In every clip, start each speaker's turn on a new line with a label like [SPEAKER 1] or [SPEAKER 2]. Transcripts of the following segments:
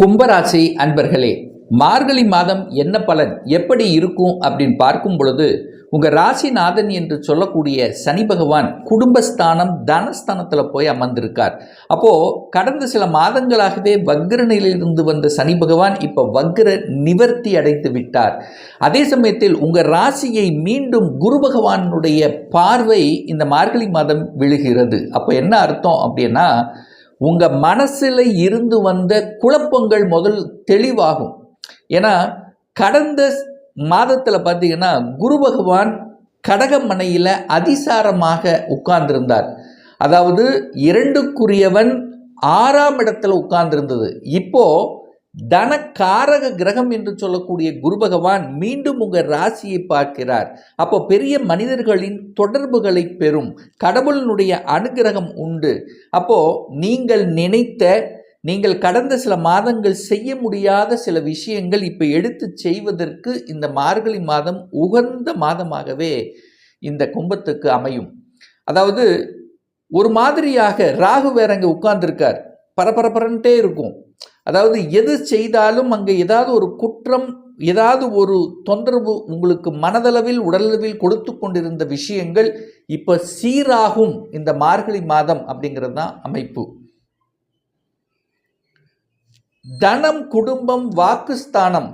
[SPEAKER 1] கும்பராசி அன்பர்களே மார்கழி மாதம் என்ன பலன் எப்படி இருக்கும் அப்படின்னு பார்க்கும் பொழுது உங்கள் ராசிநாதன் என்று சொல்லக்கூடிய சனி பகவான் குடும்பஸ்தானம் தனஸ்தானத்தில் போய் அமர்ந்திருக்கார். அப்போது கடந்த சில மாதங்களாகவே வக்ர நிலையிலிருந்து வந்த சனி பகவான் இப்போ வக்ர நிவர்த்தி அடைந்து விட்டார். அதே சமயத்தில் உங்கள் ராசியை மீண்டும் குரு பகவானுடைய பார்வை இந்த மார்கழி மாதம் விழுகிறது. அப்போ என்ன அர்த்தம் அப்படின்னா உங்கள் மனசில் இருந்து வந்த குழப்பங்கள் முதல் தெளிவாகும். ஏன்னா கடந்த மாதத்தில் பார்த்தீங்கன்னா குரு பகவான் கடகமனையில் அதிசாரமாக உட்கார்ந்திருந்தார். அதாவது இரண்டுக்குரியவன் ஆறாம் இடத்துல உட்கார்ந்திருந்தது. இப்போ தனக்காரக கிரகம் என்று சொல்லக்கூடிய குரு பகவான் மீண்டும் உங்கள் ராசியை பார்க்கிறார். அப்போ பெரிய மனிதர்களின் தொடர்புகளை பெறும். கடவுளினுடைய அனுகிரகம் உண்டு. அப்போ நீங்கள் நினைத்த நீங்கள் கடந்த சில மாதங்கள் செய்ய முடியாத சில விஷயங்கள் இப்போ எடுத்து செய்வதற்கு இந்த மார்கழி மாதம் உகந்த மாதமாகவே இந்த கும்பத்துக்கு அமையும். அதாவது ஒரு மாதிரியாக ராகு வேற அங்கே உட்கார்ந்துருக்கார். பரபரப்பரன்ட்டே இருக்கும். அதாவது எது செய்தாலும் அங்கே ஏதாவது ஒரு குற்றம் ஏதாவது ஒரு தொந்தரவு உங்களுக்கு மனதளவில் உடலளவில் கொடுத்து கொண்டிருந்த விஷயங்கள் இப்போ சீராகும் இந்த மார்கழி மாதம் அப்படிங்கிறது தான் அமைப்பு. தனம் குடும்பம் வாக்குஸ்தானம்.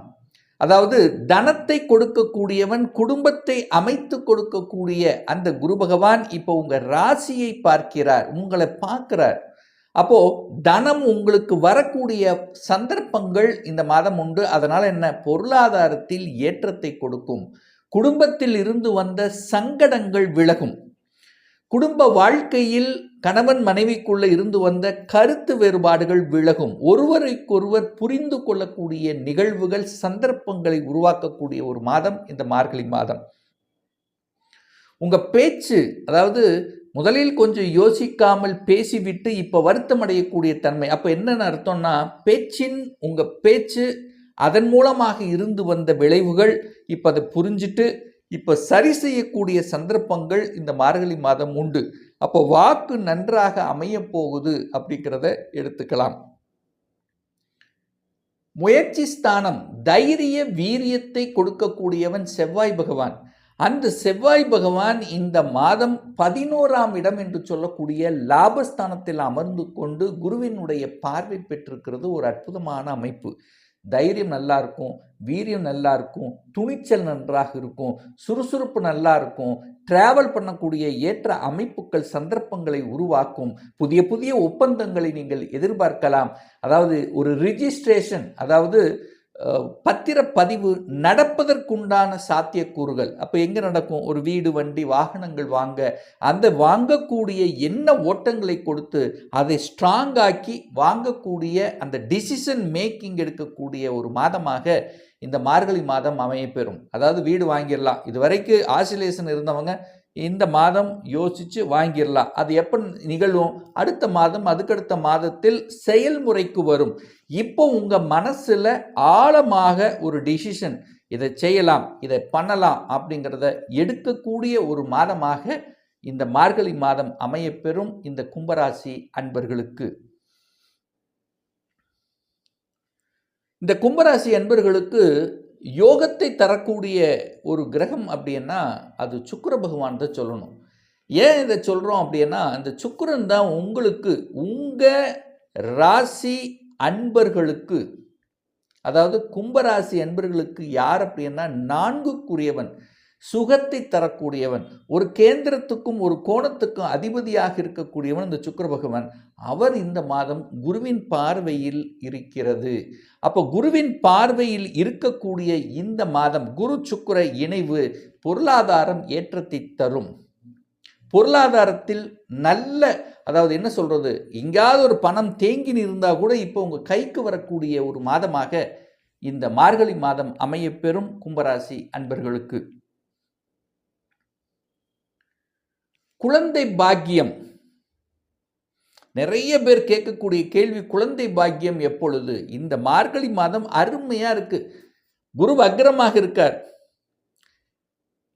[SPEAKER 1] அதாவது தனத்தை கொடுக்கக்கூடியவன் குடும்பத்தை அமைத்து கொடுக்கக்கூடிய அந்த குரு பகவான் இப்போ உங்கள் ராசியை பார்க்கிறார் உங்களை பார்க்கிறார். அப்போது தனம் உங்களுக்கு வரக்கூடிய சந்தர்ப்பங்கள் இந்த மாதம் உண்டு. அதனால் என்ன? பொருளாதாரத்தில் ஏற்றத்தை கொடுக்கும். குடும்பத்தில் இருந்து வந்த சங்கடங்கள் விலகும். குடும்ப வாழ்க்கையில் கணவன் மனைவிக்குள்ள இருந்து வந்த கருத்து வேறுபாடுகள் விலகும். ஒருவருக்கொருவர் புரிந்து கொள்ளக்கூடிய நிகழ்வுகள் சந்தர்ப்பங்களை உருவாக்கக்கூடிய ஒரு மாதம் இந்த மார்கழி மாதம். உங்கள் பேச்சு அதாவது முதலில் கொஞ்சம் யோசிக்காமல் பேசிவிட்டு இப்போ வருத்தம் அடையக்கூடிய தன்மை. அப்போ என்னென்ன அர்த்தம்னா பேச்சின் உங்கள் பேச்சு அதன் மூலமாக இருந்து வந்த விளைவுகள் இப்போ அதை புரிஞ்சுட்டு இப்போ சரி செய்யக்கூடிய சந்தர்ப்பங்கள் இந்த மார்கழி மாதம் உண்டு. அப்போ வாக்கு நன்றாக அமைய போகுது அப்படிங்கிறத எடுத்துக்கலாம். முயற்சி ஸ்தானம் தைரிய வீரியத்தை கொடுக்கக்கூடியவன் செவ்வாய் பகவான். அந்த செவ்வாய் பகவான் இந்த மாதம் பதினோராம் இடம் என்று சொல்லக்கூடிய லாபஸ்தானத்தில் அமர்ந்து கொண்டு குருவினுடைய பார்வை பெற்றிருக்கிறது ஒரு அற்புதமான அமைப்பு. தைரியம் நல்லா இருக்கும் வீரியம் நல்லா இருக்கும் துணிச்சல் நன்றாக இருக்கும் சுறுசுறுப்பு நல்லா இருக்கும் டிராவல் பண்ணக்கூடிய ஏற்ற அமைப்புகள் சந்தர்ப்பங்களை உருவாக்கும் புதிய புதிய ஒப்பந்தங்களை நீங்கள் எதிர்பார்க்கலாம். அதாவது ஒரு ரிஜிஸ்ட்ரேஷன் அதாவது பத்திரப்பதிவு நடப்பதற்குண்டான சாத்தியக்கூறுகள். அப்போ எங்கே நடக்கும்? ஒரு வீடு வண்டி வாகனங்கள் வாங்க. அந்த வாங்கக்கூடிய என்ன ஓட்டங்களை கொடுத்து அதை ஸ்ட்ராங் ஆக்கி வாங்கக்கூடிய அந்த டிசிஷன் மேக்கிங் எடுக்கக்கூடிய ஒரு மாதமாக இந்த மார்கழி மாதம் அமையப்பெறும். அதாவது வீடு வாங்கிடலாம். இது வரைக்கும் ஆசிலேஷன் இருந்தவங்க இந்த மாதம் யோசித்து வாங்கிடலாம் அது எப்போ நிகழும்? அடுத்த மாதம் அதுக்கடுத்த மாதத்தில் செயல்முறைக்கு வரும். இப்போ உங்கள் மனசில் ஆழமாக ஒரு டிசிஷன் இதை செய்யலாம் இதை பண்ணலாம் அப்படிங்கிறத எடுக்கக்கூடிய ஒரு மாதமாக இந்த மார்கழி மாதம் அமையப்பெறும் இந்த கும்பராசி அன்பர்களுக்கு. இந்த கும்பராசி அன்பர்களுக்கு யோகத்தை தரக்கூடிய ஒரு கிரகம் அப்படின்னா அது சுக்கர பகவான் தான் சொல்லணும். ஏன் இதை சொல்கிறோம் அப்படின்னா அந்த சுக்கரன் தான் உங்களுக்கு உங்கள் ராசி அன்பர்களுக்கு அதாவது கும்பராசி அன்பர்களுக்கு யார் அப்படின்னா நான்குக்குரியவன். சுகத்தை தரக்கூடியவன் ஒரு கேந்திரத்துக்கும் ஒரு கோணத்துக்கும் அதிபதியாக இருக்கக்கூடியவன் இந்த சுக்கர பகவான். அவர் இந்த மாதம் குருவின் பார்வையில் இருக்கிறது. அப்போ குருவின் பார்வையில் இருக்கக்கூடிய இந்த மாதம் குரு சுக்கர இணைவு பொருளாதாரம் ஏற்றத்தை தரும். பொருளாதாரத்தில் நல்ல அதாவது என்ன சொல்கிறது எங்கேயாவது ஒரு பணம் தேங்கி இருந்தால் கூட இப்போ உங்கள் கைக்கு வரக்கூடிய ஒரு மாதமாக இந்த மார்கழி மாதம் அமையப்பெறும் கும்பராசி அன்பர்களுக்கு. குழந்தை பாக்கியம். நிறைய பேர் கேட்கக்கூடிய கேள்வி குழந்தை பாக்கியம் எப்பொழுது? இந்த மார்கழி மாதம் அருமையாக இருக்குது குரு அக்ரமாக இருக்கார்.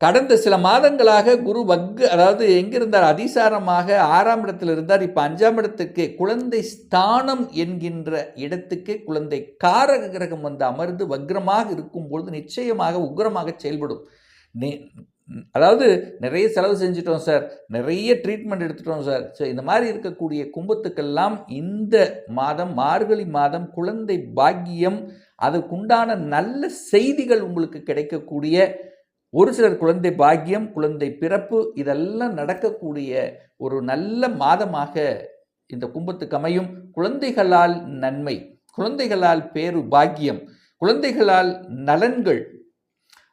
[SPEAKER 1] கடந்த சில மாதங்களாக குரு வக் அதாவது எங்கிருந்தார் அதிசாரமாக ஆறாம் இடத்தில் இருந்தார். இப்போ அஞ்சாம் இடத்துக்கு குழந்தை ஸ்தானம் என்கின்ற இடத்துக்கு குழந்தை காரக கிரகம் வந்து அமர்ந்து வக்ரமாக இருக்கும் பொழுது நிச்சயமாக உக்ரமாக செயல்படும். அதாவது நிறைய செலவு செஞ்சிட்டோம் சார் நிறைய ட்ரீட்மெண்ட் எடுத்துட்டோம் சார் ஸோ இந்த மாதிரி இருக்கக்கூடிய கும்பத்துக்கெல்லாம் இந்த மாதம் மார்கழி மாதம் குழந்தை பாக்கியம் அதுக்குண்டான நல்ல செய்திகள் உங்களுக்கு கிடைக்கக்கூடிய ஒரு சிலர் குழந்தை பாக்கியம் குழந்தை பிறப்பு இதெல்லாம் நடக்கக்கூடிய ஒரு நல்ல மாதமாக இந்த கும்பத்துக்கு அமையும். குழந்தைகளால் நன்மை குழந்தைகளால் பேரு பாக்கியம் குழந்தைகளால் நலன்கள்.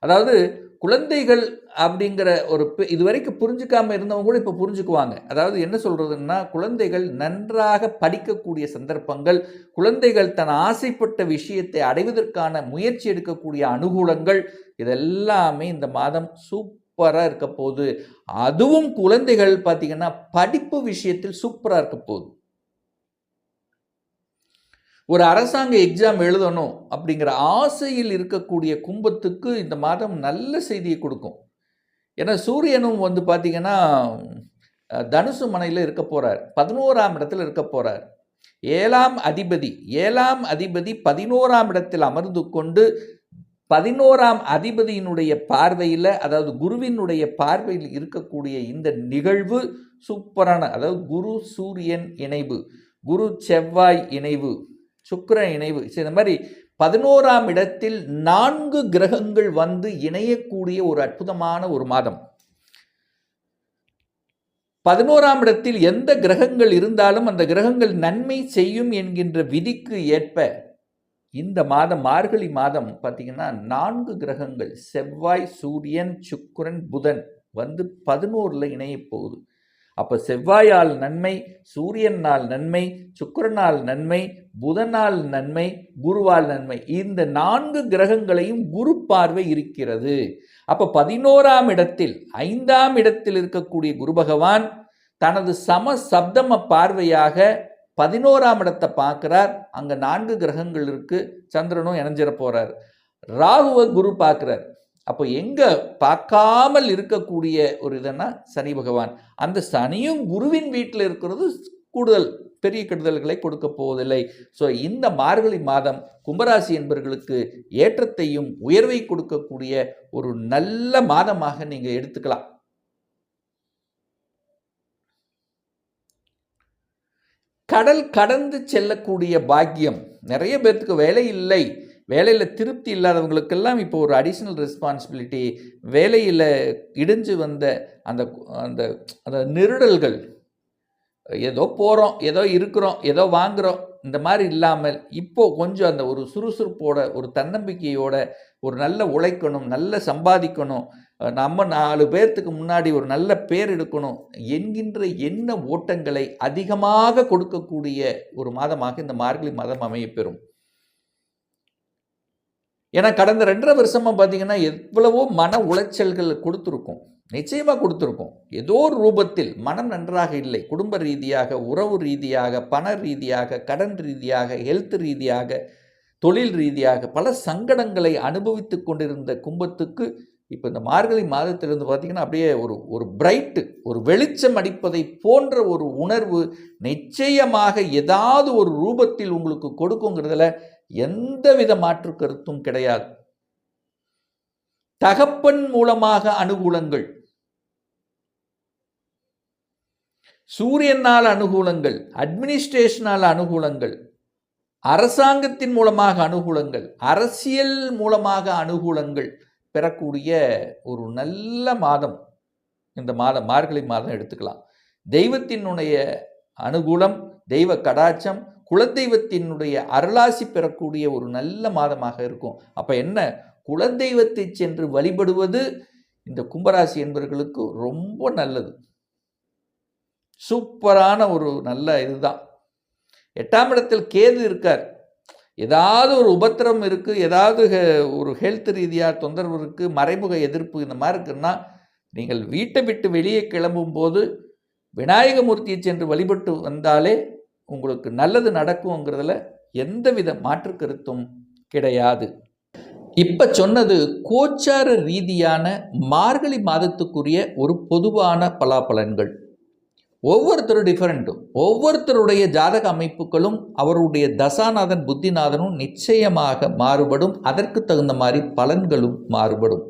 [SPEAKER 1] அதாவது குழந்தைகள் அப்படிங்கிற ஒரு இது இதுவரைக்கும் புரிஞ்சுக்காமல் இருந்தவங்க கூட இப்போ புரிஞ்சுக்குவாங்க. அதாவது என்ன சொல்கிறதுன்னா குழந்தைகள் நன்றாக படிக்கக்கூடிய சந்தர்ப்பங்கள் குழந்தைகள் தன் ஆசைப்பட்ட விஷயத்தை அடைவதற்கான முயற்சி எடுக்கக்கூடிய அனுகூலங்கள் இதெல்லாமே இந்த மாதம் சூப்பராக இருக்க போகுது. அதுவும் குழந்தைகள் பார்த்திங்கன்னா படிப்பு விஷயத்தில் சூப்பராக இருக்க போகுது. ஒரு அரசாங்க எக்ஸாம் எழுதணும் அப்படிங்கிற ஆசையில் இருக்கக்கூடிய கும்பத்துக்கு இந்த மாதம் நல்ல செய்தியை கொடுக்கும். ஏன்னா சூரியனும் வந்து பார்த்திங்கன்னா தனுசு மனையில் இருக்க போகிறார் பதினோராம் இடத்துல இருக்க போகிறார் ஏழாம் அதிபதி ஏழாம் அதிபதி பதினோராம் இடத்தில் அமர்ந்து கொண்டு பதினோராம் அதிபதியினுடைய பார்வையில் அதாவது குருவினுடைய பார்வையில் இருக்கக்கூடிய இந்த நிகழ்வு சூப்பரான அதாவது குரு சூரியன் இணைவு குரு செவ்வாய் இணைவு. சுக்கிரன் இணைவு. சரி, இந்த மாதிரி பதினோராம் இடத்தில் நான்கு கிரகங்கள் வந்து இணையக்கூடிய ஒரு அற்புதமான ஒரு மாதம். பதினோராம் இடத்தில் எந்த கிரகங்கள் இருந்தாலும் அந்த கிரகங்கள் நன்மை செய்யும் என்கின்ற விதிக்கு ஏற்ப இந்த மாதம் மார்கழி மாதம் பார்த்தீங்கன்னா நான்கு கிரகங்கள் செவ்வாய் சூரியன் சுக்கிரன் புதன் வந்து பதினோரில் இணையப் போகுது. அப்போ செவ்வாயால் நன்மை சூரியனால் நன்மை சுக்கிரனால் நன்மை புதனால் நன்மை குருவால் நன்மை. இந்த நான்கு கிரகங்களையும் குரு பார்வை இருக்கிறது. அப்போ பதினோராம் இடத்தில் ஐந்தாம் இடத்தில் இருக்கக்கூடிய குரு பகவான் தனது சம சப்தம பார்வையாக பதினோராம் இடத்தை பார்க்குறார். அங்கே நான்கு கிரகங்கள் இருக்கு. சந்திரனும் இணைஞ்சிட போறார். ராகுவை குரு பார்க்குறார். அப்போ எங்கே பார்க்காமல் இருக்கக்கூடிய ஒரு இதுன்னா சனி பகவான். அந்த சனியும் குருவின் வீட்டில் இருக்கிறது கூடுதல் பெரிய கெடுதல்களை கொடுக்க போவதில்லை. ஸோ இந்த மார்கழி மாதம் கும்பராசி என்பவர்களுக்கு ஏற்றத்தையும் உயர்வை கொடுக்கக்கூடிய ஒரு நல்ல மாதமாக நீங்கள் எடுத்துக்கலாம். கடல் கடந்து செல்லக்கூடிய பாக்கியம். நிறைய பேர்த்துக்கு வேலை இல்லை. வேலையில் திருப்தி இல்லாதவங்களுக்கெல்லாம் இப்போ ஒரு அடிஷ்னல் ரெஸ்பான்சிபிலிட்டி வேலையில் இடிஞ்சு வந்த அந்த அந்த அந்த நெருடல்கள் ஏதோ போகிறோம் ஏதோ இருக்கிறோம் ஏதோ வாங்குகிறோம் இந்த மாதிரி இல்லாமல் இப்போது கொஞ்சம் அந்த ஒரு சுறுசுறுப்போட ஒரு தன்னம்பிக்கையோட ஒரு நல்ல உழைக்கணும் நல்ல சம்பாதிக்கணும் நம்ம நாலு பேர்த்துக்கு முன்னாடி ஒரு நல்ல பேர் எடுக்கணும் என்கின்ற எண்ண ஓட்டங்களை அதிகமாக கொடுக்கக்கூடிய ஒரு மாதமாக இந்த மார்கழி மாதம் அமையப்பெறும். ஏன்னா கடந்த ரெண்டரை வருஷமாக பார்த்தீங்கன்னா எவ்வளவோ மன உளைச்சல்கள் கொடுத்துருக்கும். நிச்சயமாக கொடுத்துருக்கும். ஏதோ ஒரு ரூபத்தில் மனம் நன்றாக இல்லை. குடும்ப ரீதியாக உறவு ரீதியாக பண ரீதியாக கடன் ரீதியாக ஹெல்த் ரீதியாக தொழில் ரீதியாக பல சங்கடங்களை அனுபவித்து கொண்டிருந்த கும்பத்துக்கு இப்போ இந்த மார்கழி மாதத்திலிருந்து பார்த்தீங்கன்னா அப்படியே ஒரு ஒரு பிரைட்டு ஒரு வெளிச்சம் அடிப்பதை போன்ற ஒரு உணர்வு நிச்சயமாக ஏதாவது ஒரு ரூபத்தில் உங்களுக்கு கொடுக்குங்கிறதுல எந்தவித மாற்று கருத்தும் கிடையாது. தகப்பன் மூலமாக அனுகூலங்கள். சூரியனால் அனுகூலங்கள் அட்மினிஸ்ட்ரேஷனால் அனுகூலங்கள் அரசாங்கத்தின் மூலமாக அனுகூலங்கள் அரசியல் மூலமாக அனுகூலங்கள் பெறக்கூடிய ஒரு நல்ல மாதம். இந்த மாதம் மார்கழி மாதம் எடுத்துக்கலாம். தெய்வத்தினுடைய அனுகூலம் தெய்வ கடாச்சம் குலதெய்வத்தினுடைய அருளாசி பெறக்கூடிய ஒரு நல்ல மாதமாக இருக்கும். அப்போ என்ன? குலதெய்வத்தை சென்று வழிபடுவது இந்த கும்பராசி என்பவர்களுக்கு ரொம்ப நல்லது. சூப்பரான ஒரு நல்ல இதுதான். எட்டாம் இடத்தில் கேது இருக்கார். ஏதாவது ஒரு உபத்திரம் இருக்குது ஏதாவது ஹெ- ஒரு ஹெல்த் ரீதியாக தொந்தரவு இருக்குது மறைமுக எதிர்ப்பு இந்த மாதிரி இருக்குன்னா நீங்கள் வீட்டை விட்டு வெளியே கிளம்பும் போது விநாயகமூர்த்தியை சென்று வழிபட்டு வந்தாலே உங்களுக்கு நல்லது நடக்குங்கிறதுல எந்தவித மாற்று கருத்தும் கிடையாது. இப்போ சொன்னது கோச்சார ரீதியான மார்கழி மாதத்துக்குரிய ஒரு பொதுவான பலாபலன்கள் ஒவ்வொருத்தரும் டிஃப்ரெண்ட்டும் ஒவ்வொருத்தருடைய ஜாதக அமைப்புகளும் அவருடைய தசாநாதன் புத்திநாதனும் நிச்சயமாக மாறுபடும் அதற்கு தகுந்த மாதிரி பலன்களும் மாறுபடும்.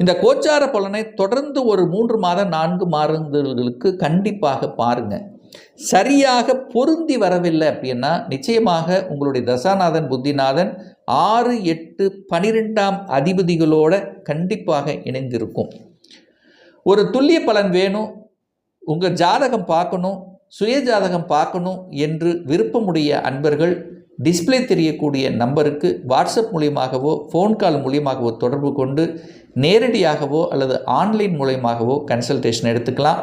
[SPEAKER 1] இந்த கோச்சார பலனை தொடர்ந்து ஒரு மூன்று மாதம் நான்கு மாதங்களுக்கு கண்டிப்பாக பாருங்கள் சரியாக பொருந்தி வரவில்லை அப்படின்னா நிச்சயமாக உங்களுடைய தசாநாதன் புத்திநாதன் ஆறு எட்டு பனிரெண்டாம் அதிபதிகளோட கண்டிப்பாக இணைந்திருக்கும். ஒரு துல்லிய பலன் வேணும். உங்கள் ஜாதகம் பார்க்கணும். சுய ஜாதகம் பார்க்கணும் என்று விருப்பமுடைய அன்பர்கள் டிஸ்ப்ளே தெரியக்கூடிய நம்பருக்கு வாட்ஸ்அப் மூலியமாகவோ ஃபோன் கால் மூலியமாகவோ தொடர்பு கொண்டு நேரடியாகவோ அல்லது ஆன்லைன் மூலியமாகவோ கன்சல்டேஷன் எடுத்துக்கலாம்.